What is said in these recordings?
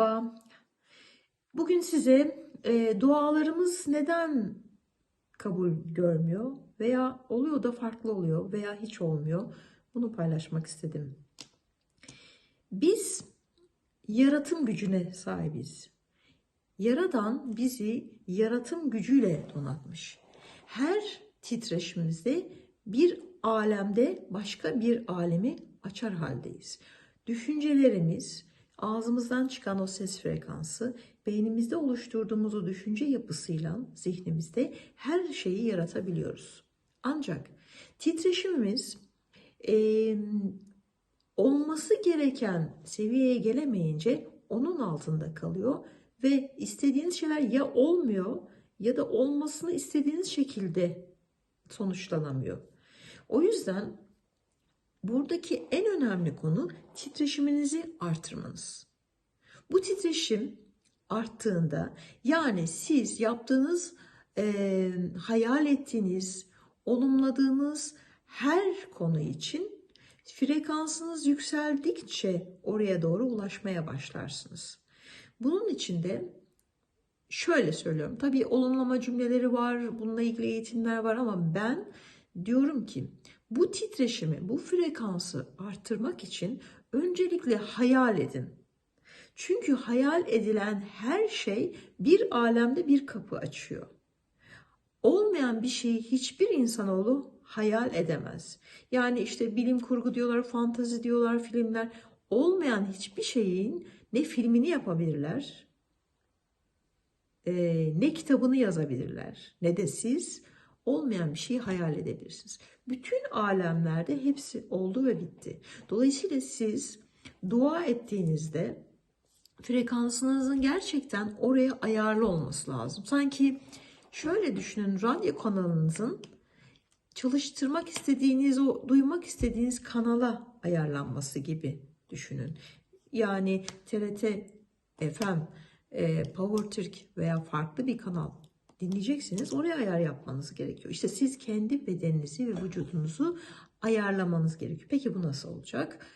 Merhaba. Bugün size e, dualarımız neden kabul görmüyor veya oluyor da farklı oluyor veya hiç olmuyor. Bunu paylaşmak istedim. Biz yaratım gücüne sahibiz. Yaradan bizi yaratım gücüyle donatmış. Her titreşimimizde bir alemde başka bir alemi açar haldeyiz. Düşüncelerimiz, ağzımızdan çıkan o ses frekansı, beynimizde oluşturduğumuz o düşünce yapısıyla zihnimizde her şeyi yaratabiliyoruz. Ancak titreşimimiz eee, olması gereken seviyeye gelemeyince onun altında kalıyor ve istediğiniz şeyler ya olmuyor ya da olmasını istediğiniz şekilde sonuçlanamıyor. O yüzden buradaki en önemli konu titreşiminizi artırmanız. Bu titreşim arttığında yani siz yaptığınız, eee, hayal ettiğiniz, olumladığınız her konu için frekansınız yükseldikçe oraya doğru ulaşmaya başlarsınız. Bunun için de şöyle söylüyorum. Tabii olumlama cümleleri var, bununla ilgili eğitimler var ama ben diyorum ki bu titreşimi, bu frekansı arttırmak için öncelikle hayal edin. Çünkü hayal edilen her şey bir alemde bir kapı açıyor. Olmayan bir şeyi hiçbir insanoğlu hayal edemez. Yani işte bilim kurgu diyorlar, fantazi diyorlar, filmler. Olmayan hiçbir şeyin ne filmini yapabilirler, ne kitabını yazabilirler, ne de siz olmayan bir şeyi hayal edebilirsiniz. Bütün alemlerde hepsi oldu ve bitti. Dolayısıyla siz dua ettiğinizde frekansınızın gerçekten oraya ayarlı olması lazım. Sanki şöyle düşünün radyo kanalınızın çalıştırmak istediğiniz o duymak istediğiniz kanala ayarlanması gibi düşünün. Yani TRT FM, e, Power Türk veya farklı bir kanal dinleyeceksiniz. Oraya ayar yapmanız gerekiyor. İşte siz kendi bedeninizi ve vücudunuzu ayarlamanız gerekiyor. Peki bu nasıl olacak?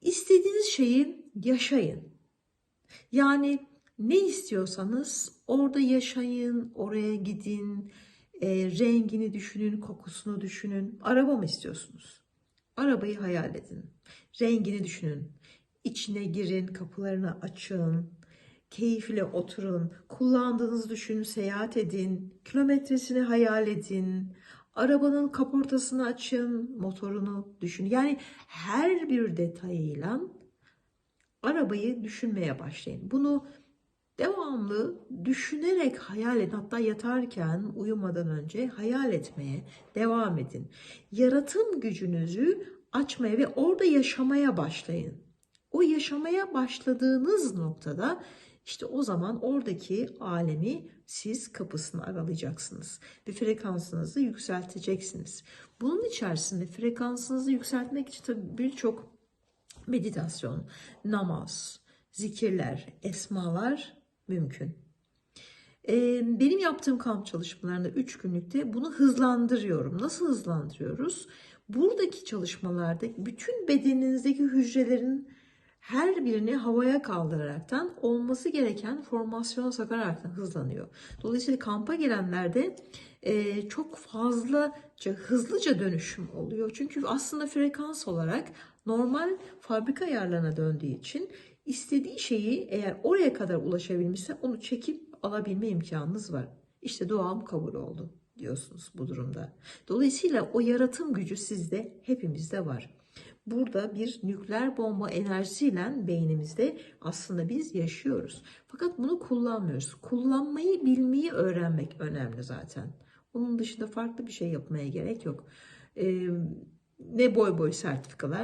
İstediğiniz şeyi yaşayın. Yani ne istiyorsanız orada yaşayın, oraya gidin, e, rengini düşünün, kokusunu düşünün. Araba mı istiyorsunuz? Arabayı hayal edin. Rengini düşünün. İçine girin, kapılarını açın. Keyifle oturun. Kullandığınızı düşünün, seyahat edin. Kilometresini hayal edin. Arabanın kaportasını açın, motorunu düşünün. Yani her bir detayıyla arabayı düşünmeye başlayın. Bunu devamlı düşünerek hayal edin. Hatta yatarken uyumadan önce hayal etmeye devam edin. Yaratım gücünüzü açmaya ve orada yaşamaya başlayın. O yaşamaya başladığınız noktada işte o zaman oradaki alemi siz kapısını aralayacaksınız ve frekansınızı yükselteceksiniz. Bunun içerisinde frekansınızı yükseltmek için tabii birçok meditasyon, namaz, zikirler, esmalar mümkün. Ee, benim yaptığım kamp çalışmalarında 3 günlükte bunu hızlandırıyorum. Nasıl hızlandırıyoruz? Buradaki çalışmalarda bütün bedeninizdeki hücrelerin her birini havaya kaldıraraktan olması gereken formasyona sakaraktan hızlanıyor. Dolayısıyla kampa gelenlerde e, çok fazlaca hızlıca dönüşüm oluyor. Çünkü aslında frekans olarak normal fabrika ayarlarına döndüğü için istediği şeyi eğer oraya kadar ulaşabilmişse onu çekip alabilme imkanınız var. İşte duam kabul oldu diyorsunuz bu durumda. Dolayısıyla o yaratım gücü sizde hepimizde var. Burada bir nükleer bomba enerjisiyle beynimizde aslında biz yaşıyoruz. Fakat bunu kullanmıyoruz. Kullanmayı bilmeyi öğrenmek önemli zaten. Onun dışında farklı bir şey yapmaya gerek yok. Ee, ne boy boy sertifikalar